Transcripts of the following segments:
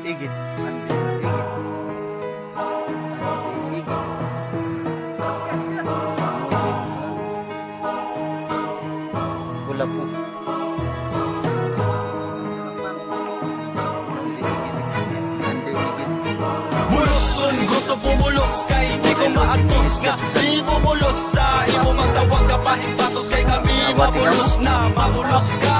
Igit. Igit. Igit. Wala po. Kun gusto bumulos kay di ko maatos nga Di bumulos sa imo magtawag ka pa Hipatos kay kami mabulos na Mabulos ka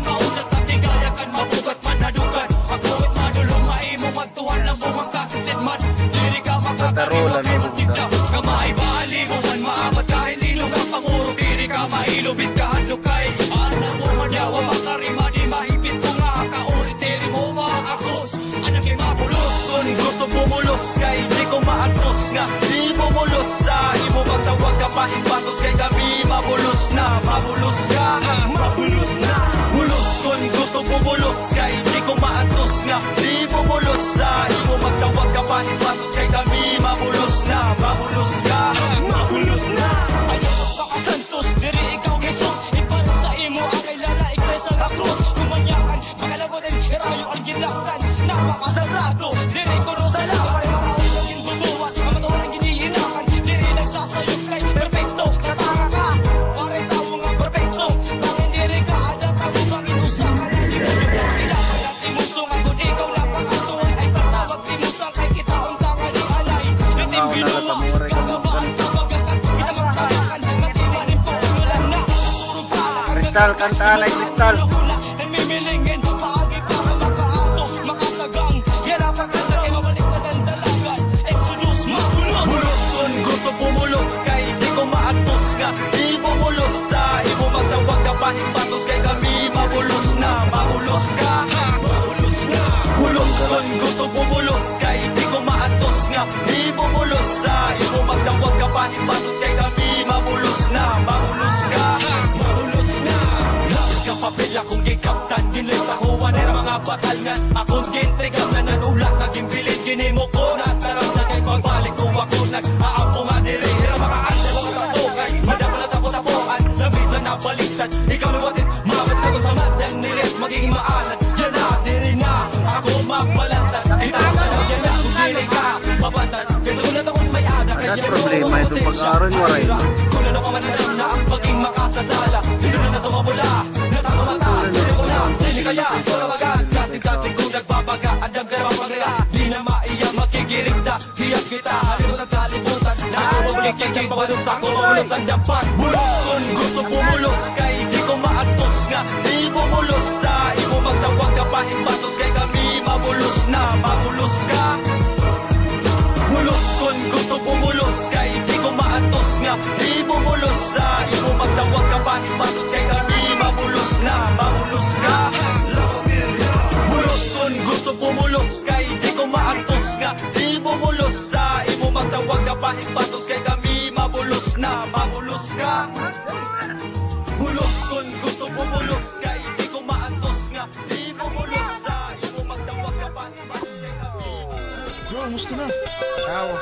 diri ka mailubit ka cristal, canta la cristal. Mga batal nga Akong gintrigam na nanulak Naging pilit. Ginimo ko Nagtarap na kay pagbalik ko ako Nag-aampo nga diri Hira mga ante mga tapukan. Madama na tapos-tapuan Labis na nabaliktad Ikaw luwatin Mabit ako sa madang nilit. Magiging maanan Yan na diri na. Ako magbalantad Kita ka na yan na Kung diri ka Mabantad Katulad akong may ada Ano ang problema. Ito pag-aaral mo, Ray? Kung ano ka man na ang paging makasadala Dito na tumabula kaya Pagawagan Dating-dating kung nagbabaga Andang garang pagaya Di na maiya makikirigta Hiyap kita. Halino sa kalimutan Na ako mabalik kay kay pabalot Ako mabulot ang dampan Bulos Kung gusto bumulos Kay di ko maatos nga. Di bumulos sa Imo magtawag ka pa Hipatos kay kami Mabulos na Mabulos ka. Bulos kun gusto bumulos kay di ko maatos nga. Di bumulos sa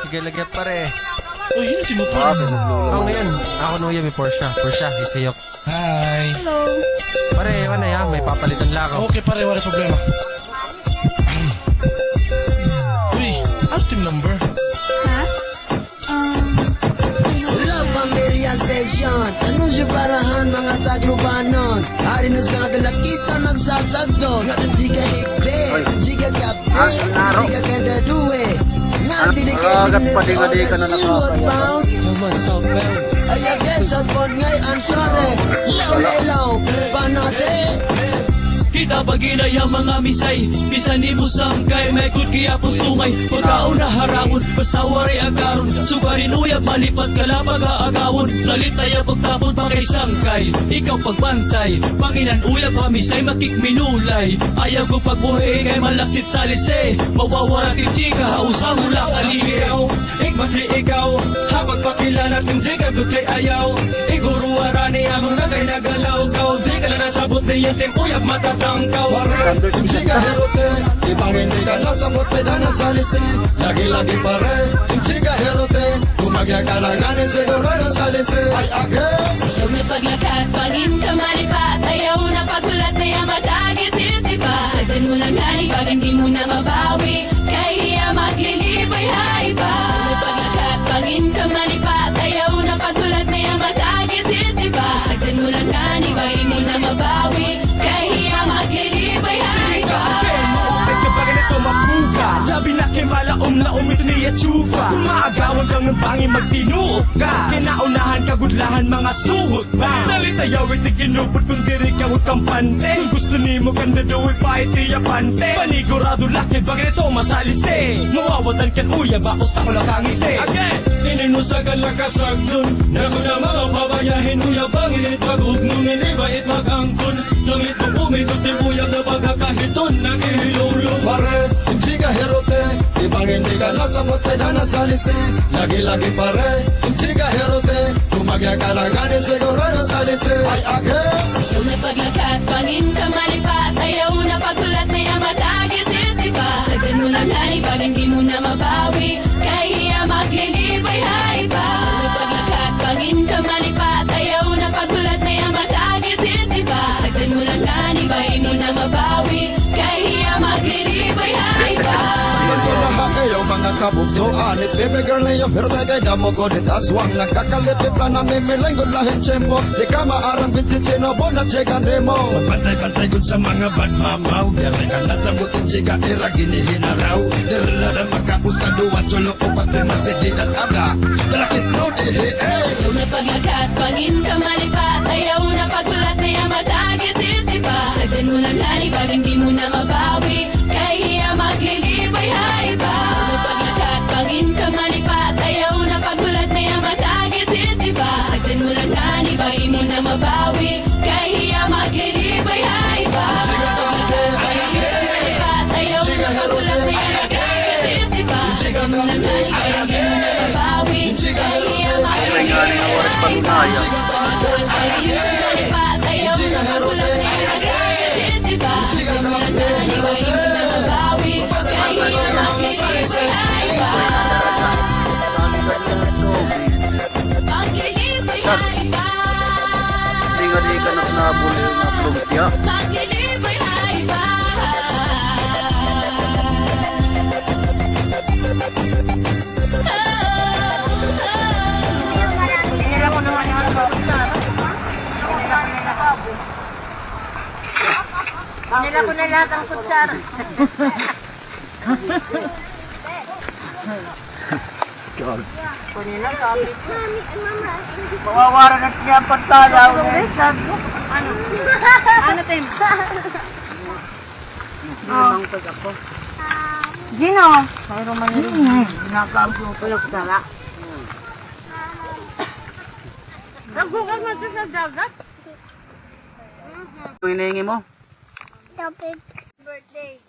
Tao, sige lagyan pare. Oh, yun si mo Ah, pa. pinaglulang. Ako ngayon, ako nuya may Porsche. Porsche, isayok. Hi. Pare, ano yan, may papalitan lang ako. Okay pare, wala problema. Uy, ano team number? Ha? Um, Love Pamilya Session Anuncio parahan mga taglubanon Hari na sa kadala kita nagsasagdo Nga di ka higde, Ay. di ka kapte Ah, naro. Di ka kada duwe Nga Al- di ka alagat dinit pa, di ka- di ka na nakakaya. Ay sa pod ngay ansore Law lelaw, panate Kita baginay ang mga misay. Bisan ni mo sangkay May good kaya po sumay Pagkaon na harangon Basta wari agaron. Sugarin uyab malipat kalapag aagawon. Salita ya pagtapon pa kay sangkay Ikaw pagbantay. Panginan uyab hamisay makikminulay. Ayaw ko pagbuhi kay malaksit sa lise. Mawawala ti chika Usa mo lang ni ikaw Habang pakilala natin di ka kay ayaw. Siguro arani among na kay nagalaw Kau di ka na nasabot di yung timpuyag matatangkaw. Imjiga herote, ibang hindi ka nasabot ay dana sa lisi. Lagi-lagi pare, imjiga herote Kumagya ka na gani siguro na sa lisi. Ay agres Lumipaglakad, pangin ka malipat Ayaw na pagulat na yung matagit Diba? Sagdan mo lang gani pag hindi mo na mabawi Kahiya maglilibay hay na kay malaom na umito niya tsufa Kung maagawan kang ng bangi magtinuot ka. Kinaunahan kagudlahan mga suhot ba? Salita yaw iti kinupot kung diri ka huwag kang pante. Kung gusto ni mo ganda daw ipahit iya pante Panigurado laki ba ganito masalise Mawawatan kan uya bakos ako lang kangisi Again! Tinino sa kalakasag nun. Naku na mga pabayahin ay dana sa lisi Lagi-lagi pare, imjiga herote Kumagya ka na gani siguro na sa lisi Ay agres Lumipaglakad, pangin ka malipat Ayaw na pagulat na yung matagit Diba? Sagdan mo lang gani pag hindi mo na mabawi Kahiya maglilibay hay ba? Lumipaglakad, pangin ka malipat Ayaw na pagulat na yung matagit Diba? Sagdan mo lang gani pag hindi kabuktuan It baby girl na yung pero tagay damo ko Dit aswang nagkakalipip lang na mimilenggo lahin tiyempo Di ka maarang bititino bo na chika demo Pantay-pantay kun sa mga bad mamaw Dere ka na sa buting chika ira ginihinaraw Dere na na makapusaduan Sulo upat na masiginas ada Dalakit no dihi eh Lumipaglakad, pangin ka malipat Ayaw na pagulat na yung matagit Diba? Sagdan mo lang gani pag hindi mo na mabawi Sagdan mo lang gani pag hindi mo na mabawi Kahiya May Nila ko na lahat ang kutsara. Kunin na sabi ko. Mawawara na siya ang pagsalaw. Ano? Ano, Tim? Oh. Gino. Mayroon man rin. Nakaampo ko yung dala. Nagugal man sa dagat. Ano hinihingi mo? Topic. Birthday.